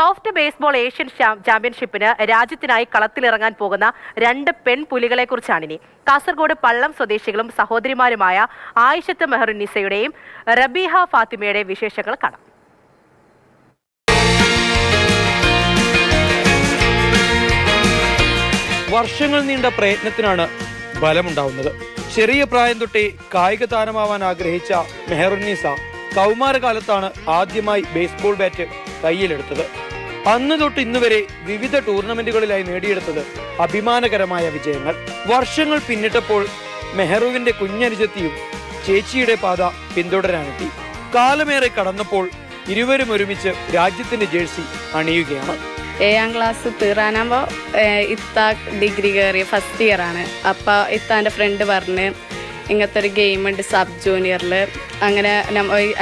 Soft baseball Asian ചാമ്പ്യൻഷിപ്പിന് രാജ്യത്തിനായി കളത്തിലിറങ്ങാൻ പോകുന്ന രണ്ട് പെൺപുലികളെ കുറിച്ചാണിനി കാസർഗോഡ് പള്ളം സ്വദേശികളും സഹോദരിമാരുമായ ആയിഷത്ത് മെഹറുന്നിസയുടെയും റബീഹ ഫാത്തിമയുടെയും വിശേഷങ്ങൾ കാണാം. വർഷങ്ങൾ നീണ്ട പ്രയത്നത്തിനാണ് ബലമുണ്ടാവുന്നത്. ചെറിയ പ്രായം തൊട്ടേ കായിക താരമാവാൻ ആഗ്രഹിച്ച മെഹറുന്നീസ കൗമാരകാലത്താണ് ആദ്യമായി ബേസ്ബോൾ ബാറ്റ് കയ്യിലെടുത്തത്. അന്ന് തൊട്ട് ഇന്ന് വരെ വിവിധ ടൂർണമെന്റുകളിലായി നേടിയെടുത്തത് അഭിമാനകരമായ വിജയങ്ങൾ. വർഷങ്ങൾ പിന്നിട്ടപ്പോൾ മെഹ്റുവിന്റെ കുഞ്ഞനുജത്തിയും ചേച്ചിയുടെ പാത പിന്തുടരാനെത്തി. കാലമേറെ കടന്നപ്പോൾ ഇരുവരും ഒരുമിച്ച് രാജ്യത്തിന്റെ ജേഴ്സി അണിയുകയാണ്. ഏഴാം ക്ലാസ് തീറാനാകുമ്പോ ഇത്ത ഡിഗ്രി കയറിയ ഫസ്റ്റ് ഇയർ ആണ്. അപ്പോൾ ഇത്താന്റെ ഫ്രണ്ട് പറഞ്ഞ് ഇങ്ങനത്തെ ഒരു ഗെയിം ഉണ്ട് സബ് ജൂനിയറിൽ അങ്ങനെ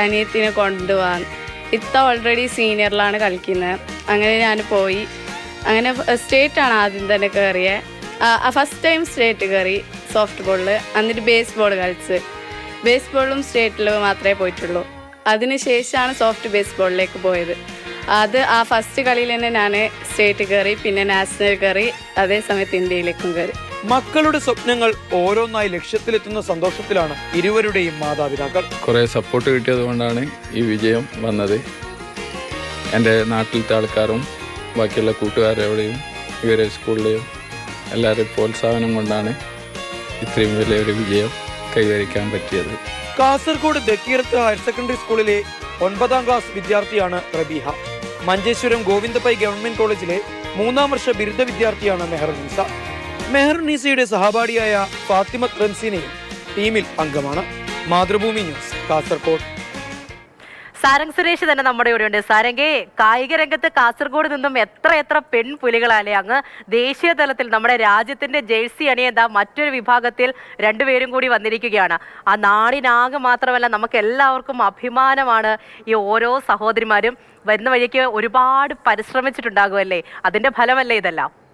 അനിയത്തിനെ കൊണ്ടുപോകാൻ ഇത്ത ഓൾറെഡി സീനിയറിലാണ് കളിക്കുന്നത് അങ്ങനെ ഞാൻ പോയി. അങ്ങനെ സ്റ്റേറ്റ് ആണ് ആദ്യം തന്നെ കയറിയത് ഫസ്റ്റ് ടൈം സ്റ്റേറ്റ് കയറി സോഫ്റ്റ് ബോളിൽ എന്നിട്ട് ബേസ് ബോൾ കളിച്ച്. ബേസ് ബോളും സ്റ്റേറ്റിൽ മാത്രമേ പോയിട്ടുള്ളൂ. അതിനുശേഷമാണ് സോഫ്റ്റ് ബേസ് ബോളിലേക്ക് പോയത്. അത് ആ ഫസ്റ്റ് കളിയിൽ തന്നെ ഞാൻ സ്റ്റേറ്റ് കയറി പിന്നെ നാഷണൽ കയറി അതേ സമയത്ത് ഇന്ത്യയിലേക്കും കയറി മക്കളുടെ സ്വപ്നങ്ങൾ ഓരോന്നായി ലക്ഷ്യത്തിലെത്തുന്ന സന്തോഷത്തിലാണ് ഇരുവരുടെയും മാതാപിതാക്കൾ. കുറെ സപ്പോർട്ട് കിട്ടിയത് കൊണ്ടാണ് ഈ വിജയം വന്നത്. എന്റെ നാട്ടിലത്തെ ആൾക്കാരും ബാക്കിയുള്ള കൂട്ടുകാരോടെയും ഇവരെ സ്കൂളിലെയും എല്ലാവരുടെയും പ്രോത്സാഹനം കൊണ്ടാണ് ഇത്രയും വലിയൊരു വിജയം കൈവരിക്കാൻ പറ്റിയത്. കാസർഗോഡ് ദക്കീർത്ത് ഹയർ സെക്കൻഡറി സ്കൂളിലെ ഒൻപതാം ക്ലാസ് വിദ്യാർത്ഥിയാണ് റബീഹ. മഞ്ചേശ്വരം ഗോവിന്ദപ്പൈ ഗവൺമെന്റ് കോളേജിലെ മൂന്നാം വർഷ ബിരുദ വിദ്യാർത്ഥിയാണ് മെഹറുന്നീസ മെഹറുന്നീസയുടെ സഹപാഠിയായ ഫാത്തിമത് റംസീനയും ടീമിൽ അംഗമാണ് മാതൃഭൂമി ന്യൂസ് കാസർകോട്. സാരംഗ് സുരേഷ് തന്നെ നമ്മുടെ കൂടെ ഉണ്ട്. സാരംഗേ കായിക രംഗത്ത് കാസർഗോഡ് നിന്നും എത്ര എത്ര പെൺപുലികളാലേ അങ്ങ് ദേശീയ തലത്തിൽ നമ്മുടെ രാജ്യത്തിന്റെ ജേഴ്സി അണിയന്താ മറ്റൊരു വിഭാഗത്തിൽ രണ്ടുപേരും കൂടി വന്നിരിക്കുകയാണ്. ആ നാടിനാകെ മാത്രമല്ല നമുക്ക് എല്ലാവർക്കും അഭിമാനമാണ് ഈ ഓരോ സഹോദരിമാരും. വരുന്ന വഴിക്ക് ഒരുപാട് പരിശ്രമിച്ചിട്ടുണ്ടാകുമല്ലേ അതിന്റെ ഫലമല്ലേ ഇതെല്ലാം?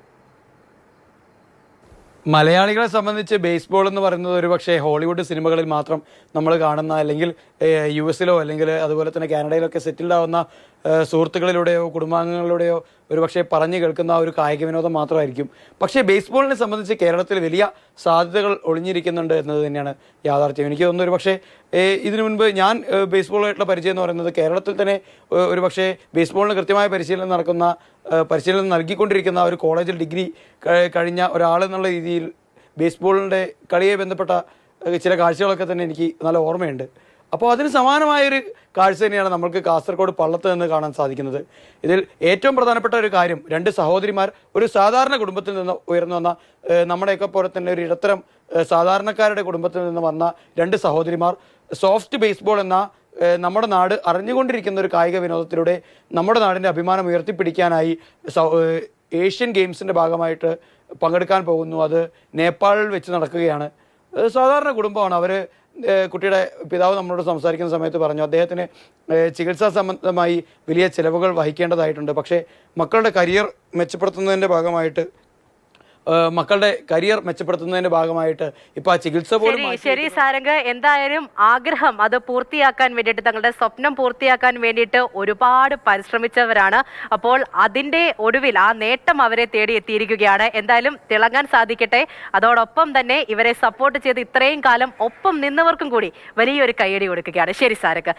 മലയാളികളെ സംബന്ധിച്ച് ബേസ്ബോൾ എന്ന് പറയുന്നത് ഒരു പക്ഷേ ഹോളിവുഡ് സിനിമകളിൽ മാത്രം നമ്മൾ കാണുന്ന അല്ലെങ്കിൽ യു എസിലോ അല്ലെങ്കിൽ അതുപോലെ തന്നെ കാനഡയിലൊക്കെ സെറ്റിൽഡ് ആവുന്ന സുഹൃത്തുക്കളിലൂടെയോ കുടുംബാംഗങ്ങളിലൂടെയോ ഒരു പക്ഷേ പറഞ്ഞു കേൾക്കുന്ന ഒരു കായിക വിനോദം മാത്രമായിരിക്കും. പക്ഷേ ബേസ്ബോളിനെ സംബന്ധിച്ച് കേരളത്തിൽ വലിയ സാധ്യതകൾ ഒളിഞ്ഞിരിക്കുന്നുണ്ട് എന്നത് തന്നെയാണ് യാഥാർത്ഥ്യം. എനിക്ക് തോന്നുന്നു ഒരു പക്ഷേ ഇതിനു മുൻപ് ഞാൻ ബേസ്ബോളായിട്ടുള്ള പരിചയം എന്ന് പറയുന്നത് കേരളത്തിൽ തന്നെ ഒരു പക്ഷേ ബേസ്ബോളിന് കൃത്യമായ പരിശീലനം നടക്കുന്ന പരിശീലനം നൽകിക്കൊണ്ടിരിക്കുന്ന ഒരു കോളേജിൽ ഡിഗ്രി കഴിഞ്ഞ ഒരാൾ എന്നുള്ള രീതിയിൽ ബേസ്ബോളിന്റെ കളിയെ ബന്ധപ്പെട്ട ചില കാഴ്ചകളൊക്കെ തന്നെ എനിക്ക് നല്ല ഓർമ്മയുണ്ട്. അപ്പോൾ അതിന് സമാനമായൊരു കാഴ്ച തന്നെയാണ് നമുക്ക് കാസർഗോഡ് പള്ളത്ത് നിന്ന് കാണാൻ സാധിക്കുന്നത്. ഇതിൽ ഏറ്റവും പ്രധാനപ്പെട്ട ഒരു കാര്യം രണ്ട് സഹോദരിമാർ ഒരു സാധാരണ കുടുംബത്തിൽ നിന്ന് ഉയർന്നു വന്ന നമ്മുടെയൊക്കെ പോലെ തന്നെ ഒരു ഇടത്തരം സാധാരണക്കാരുടെ കുടുംബത്തിൽ നിന്ന് വന്ന രണ്ട് സഹോദരിമാർ സോഫ്റ്റ് ബേസ്ബോൾ എന്ന നമ്മുടെ നാട് അറിഞ്ഞുകൊണ്ടിരിക്കുന്ന ഒരു കായിക വിനോദത്തിലൂടെ നമ്മുടെ നാടിന്റെ അഭിമാനം ഉയർത്തിപ്പിടിക്കാനായി ഏഷ്യൻ ഗെയിംസിന്റെ ഭാഗമായിട്ട് പങ്കെടുക്കാൻ പോകുന്നു. അത് നേപ്പാളിൽ വെച്ച് നടക്കുകയാണ്. സാധാരണ കുടുംബമാണ്. അവർ കുട്ടിയുടെ പിതാവ് നമ്മളോട് സംസാരിക്കുന്ന സമയത്ത് പറഞ്ഞു അദ്ദേഹത്തിന് ചികിത്സാ സംബന്ധമായി വലിയ ചിലവുകൾ വഹിക്കേണ്ടതായിട്ടുണ്ട്. പക്ഷേ മക്കളുടെ കരിയർ മെച്ചപ്പെടുത്തുന്നതിന്റെ ഭാഗമായിട്ട് മക്കളുടെ കരിയർ മെച്ചപ്പെടുത്തുന്നതിന്റെ ഭാഗമായിട്ട് ഇപ്പൊ ആ ചികിത്സ പോലും ശരി സാരംഗ്. എന്തായാലും ആഗ്രഹം അത് പൂർത്തിയാക്കാൻ വേണ്ടിയിട്ട് തങ്ങളുടെ സ്വപ്നം പൂർത്തിയാക്കാൻ വേണ്ടിയിട്ട് ഒരുപാട് പരിശ്രമിച്ചവരാണ്. അപ്പോൾ അതിന്റെ ഒടുവിൽ ആ നേട്ടം അവരെ തേടി എത്തിയിരിക്കുകയാണ്. എന്തായാലും തിളങ്ങാൻ സാധിക്കട്ടെ. അതോടൊപ്പം തന്നെ ഇവരെ സപ്പോർട്ട് ചെയ്ത് ഇത്രയും കാലം ഒപ്പം നിന്നവർക്കും കൂടി വലിയൊരു കൈയടി കൊടുക്കുകയാണ്. ശരി സാരംഗ്.